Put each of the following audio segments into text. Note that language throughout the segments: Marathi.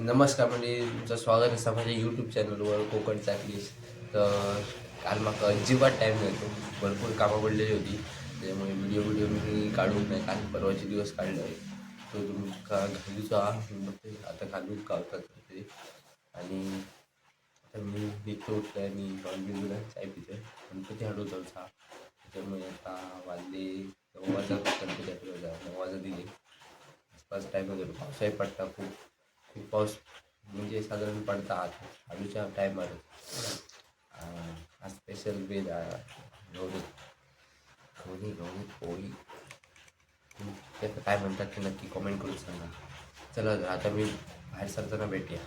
नमस्कार म्हणजे तुमचं स्वागत असा माझ्या यूट्यूब चॅनलवर कोकण चाकलीस तर काल माका अजिबात टाईम मिळतो भरपूर कामं पडलेली होती. त्यामुळे व्हिडिओ व्हिडिओ मी काढूक नाही काल परवाचे दिवस काढले तो तुमका घालूचो हा मी आता घालूच गावतात ते. आणि आता मी निघतो उठलं आणि नॉन चाय पितो गणपती हाडू जाऊचा त्याच्यामुळे आता वाजले नऊ वाजता. गणपती हाडू नऊ वाजता दिले. आसपास टाईम होतो. पावसाही पडता खूप. खूप पाऊस म्हणजे साधारण पडता आत आलूच्या टायमार स्पेशल बेल गौरी गौरी गौरी पोळी. त्याचं काय म्हणतात ते नक्की कमेंट करून सांगा. चला आता मी बाहेर सरताना भेटूया.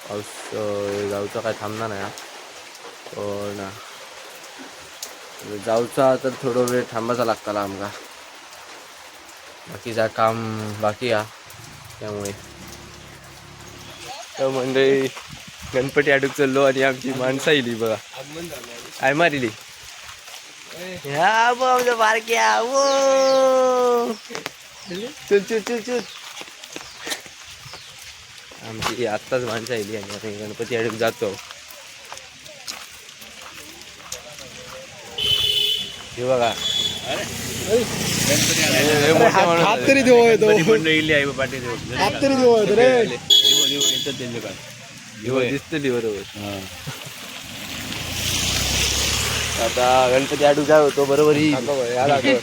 पाऊस जाऊचा काय थांबणार नाही हा. हो पण जाऊचा तर थोडं वेळ थांबायचा लागताला आमका. बाकीचा काम बाकी हा त्यामुळे. तर मंडळी गणपती आडूक चाललो आणि आमची माणसं येली बघा. काय मारिली? ह्या बघ आमच्या बारक्या वो! चुल चुल चुल चुल. आमची आत्ताच माणसं येली आणि आम्ही गणपती आडूक जातो. हे बघा. हे हात. तरी देऊ येतो मंडळी आहे पाठी देऊ हात तरी देऊ येतो रे येतात त्यांचे काय? हो, दिसतली बरोबर आता गणपती आडू काय होतो बरोबर ही सकाळी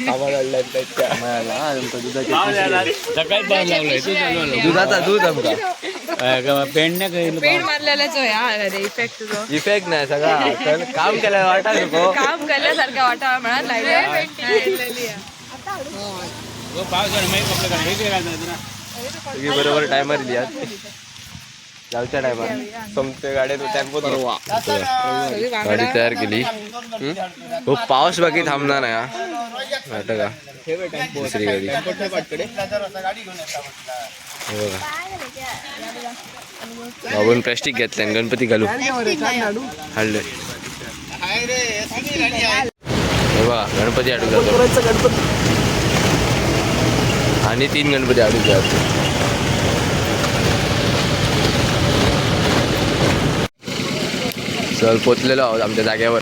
पाऊस लागलाय तू दुधाचा दूध आमका पेंड नाही काही पेंट मारलेलाच आहे हा अरे इफेक्ट नाही सगळा. पण काम केलं वाटा नको. काम केल्यासारख्या वाटावं म्हणा माहिती. हे बरोबर टायमार दिली जाऊच्या टायमार समते गाड्यात टेम्पो गाडी तयार केली? हो पाऊस बाकी थांबणार नाही हा. का? दुसरी गाडी. बघा. बाबून प्लॅस्टिक घेतलं गणपती घालू. हल्ले हे बघा गणपती आडू जातो आणि तीन गणपती आडू जातो चल पोचलेलो आहोत आमच्या जाग्यावर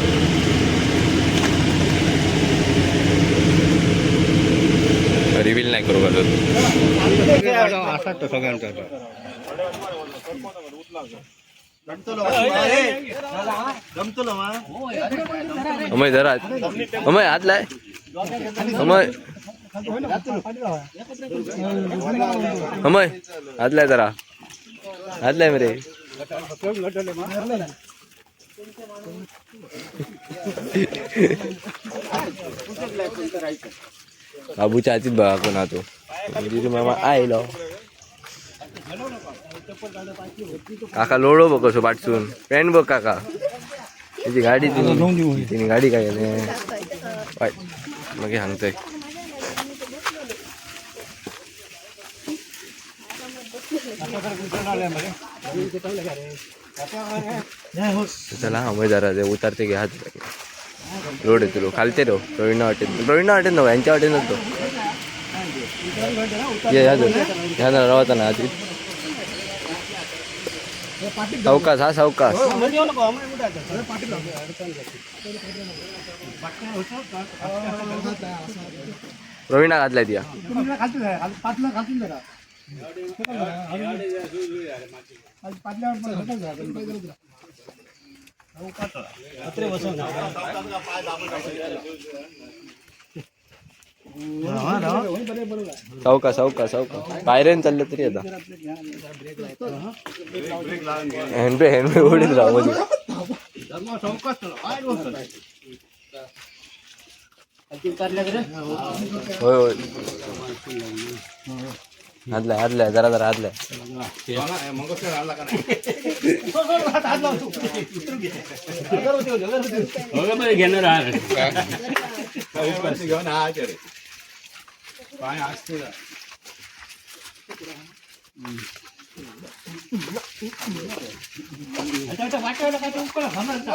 रिव्हील नाही करू घालत अमय जरा अमय हात लाय अमय अमय हात लाय जरा हात लाय मरे बाबूच्या हातीत बघा कोणा तो म्हणजे मामा आयलो काका लोळो बघ कसो पाठसून पॅन्ट बघ काका त्याची गाडी तिने तिने गाडी काय वाईट मग सांगतोय चला हवय जरा ते उतारते घ्या हात ರೋಡ್ ಇತ್ತು ಕಲ್ತಿರು ಪ್ರವೀಣ ಹೊಟ್ಟಿದ್ದು ಪ್ರವೀಣ ಹೊಟ್ಟಿದ್ದು ಎಂಚ ಹೊಟ್ಟಿದ್ದು ಏ ಅದು ಯಾವ್ದು ಅರವತ್ತನ ಅದು ಸೌಕಾಸ್ ಹಾ ಸೌಕಾಸ್ ಪ್ರವೀಣ ಕಾತ್ಲ ಇದೆಯಾ ಅದು सावकाश प्रवीणा घातलाय सावका सावका सावका. बाहेर चाललं तरी आता. हॅन्डपे हॅन्डपे ओढील रावमध्ये. होय होय. हातलाय हातलाय जरा जरा हातलाय हो बरं घेणार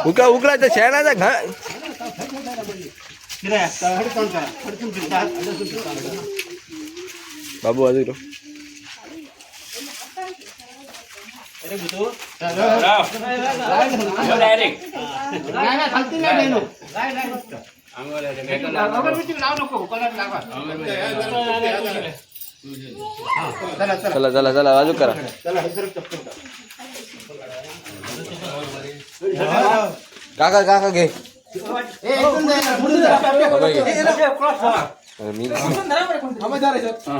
उकळा उकळा तर शेणाचा घा बाबू अजून चला चला चला बाजू करा काका काका घे बाबा घे. अरे मी काका जातो.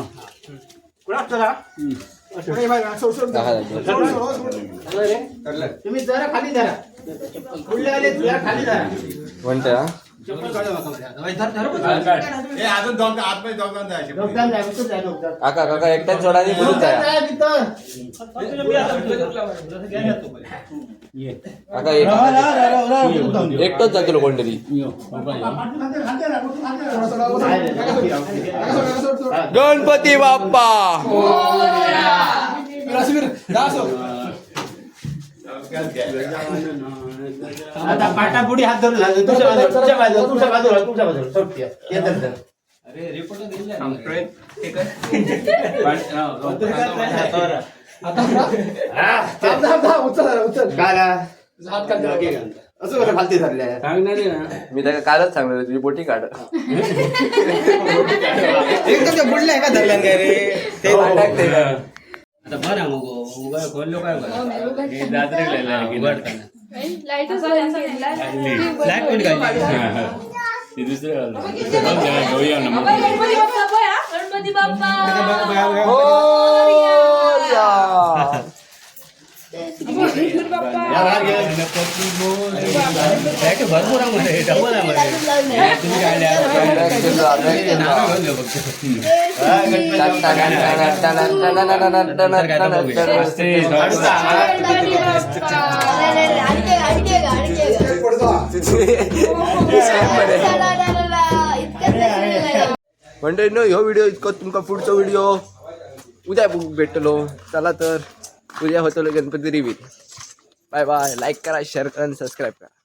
तुम्ही जरा खाली धरा. पुढले आले जरा खाली धरा म्हणते हा डॉक्टर जा, उतर जा, डॉक्टर. काका काका एकट्याच सोडा आणि बोलून डॉक्टर जाया जा तिथं. काका एक एकटंच जातो कोणतरी गणपती बाप्पा आता पाटापुढी हात धरून लागले तुमच्या बाजूला तुमच्या बाजूला तुमच्या बाजूला तुमच्या बाजूला सोडते ये धर, धर. गाला. असं कसं खालती धरल्या सांगणार ना मी त्याला कालच सांगणार तुझी बोटी काढ एकदम बुडल्या का धरल्या काय रे ते आता बरं मग उगा खोललो काय बरं हे पण बाप्पा भरपूर आहे डबल म्हणजे न ह्यो व्हिडिओ इतको तुमका पुढचो व्हिडिओ उद्या भेटलो. चला तर. उद्या होतो Ganpati reveal bye bye like करा शेअर करा आणि सबस्क्राईब करा.